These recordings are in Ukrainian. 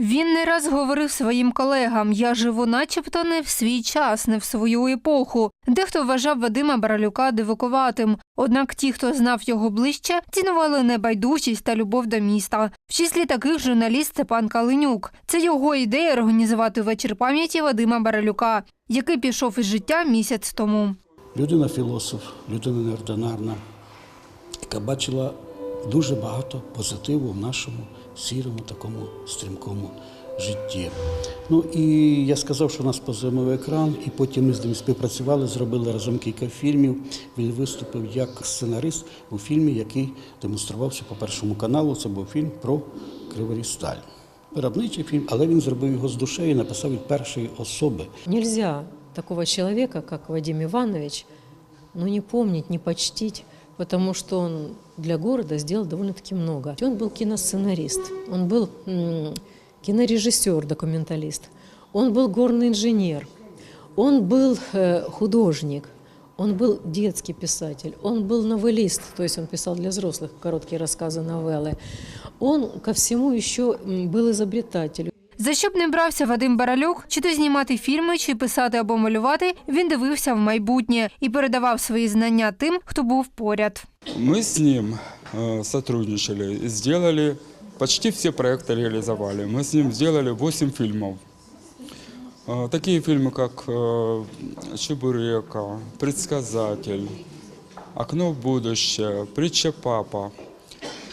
Він не раз говорив своїм колегам: я живу, начебто, не в свій час, не в свою епоху. Дехто вважав Вадима Баралюка дивакуватим. Однак ті, хто знав його ближче, цінували небайдужість та любов до міста. В числі таких журналіст Степан Калинюк. Це його ідея організувати вечір пам'яті Вадима Баралюка, який пішов із життя місяць тому. Людина філософ, людина неординарна, яка бачила дуже багато позитиву в нашому сірому, такому стрімкому житті. Ну і я сказав, що нас позимовий екран, і потім ми з ним співпрацювали, зробили разом кілька фільмів. Він виступив як сценарист у фільмі, який демонструвався по першому каналу. Це був фільм про Криворіжсталь. Виробничий фільм, але він зробив його з душею написав від першої особи. Нельзя такого человека, как Вадим Иванович, ну, не помнить, не почтить, потому что он для города сделал довольно-таки много. Он был киносценарист, он был кинорежиссер, документалист, он был горный инженер, он был э, художник, он был детский писатель, он был новеллист, то есть он писал для взрослых короткие рассказы, новеллы. Он ко всему еще был изобретатель. За що б не брався Вадим Баралюк, чи то знімати фільми, чи писати або малювати, він дивився в майбутнє і передавав свої знання тим, хто був поряд. Мы с ним э, сотрудничали и сделали, почти все проекты реализовали. Мы с ним сделали 8 фильмов. Э, Такие фильмы, как э, «Чебурека», «Предсказатель», «Окно в будущее», «Притча папа».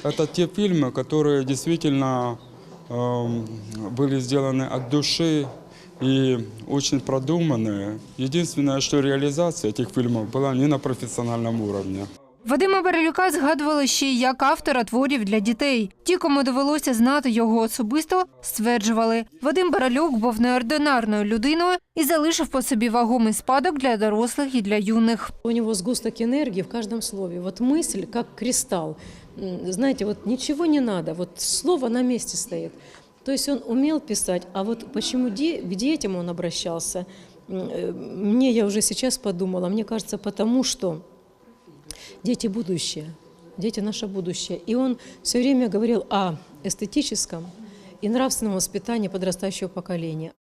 Это те фильмы, которые действительно эм, были сделаны от души и очень продуманные. Единственное, что реализация этих фильмов была не на профессиональном уровне. Вадима Баралюка згадували ще й як автора творів для дітей. Ті, кому довелося знати його особисто, стверджували, Вадим Баралюк був неординарною людиною і залишив по собі вагомий спадок для дорослих і для юних. У него сгусток энергии в каждом слове. Вот мысль, как кристалл. М, Знаете, вот ничего не надо, вот слово на месте стоит. То есть он умел писать, а вот почему де- к детям он обращался, м, э, мне я уже сейчас подумала, мне кажется, потому что дети будущее, дети наше будущее. И он все время говорил о эстетическом и нравственном воспитании подрастающего поколения.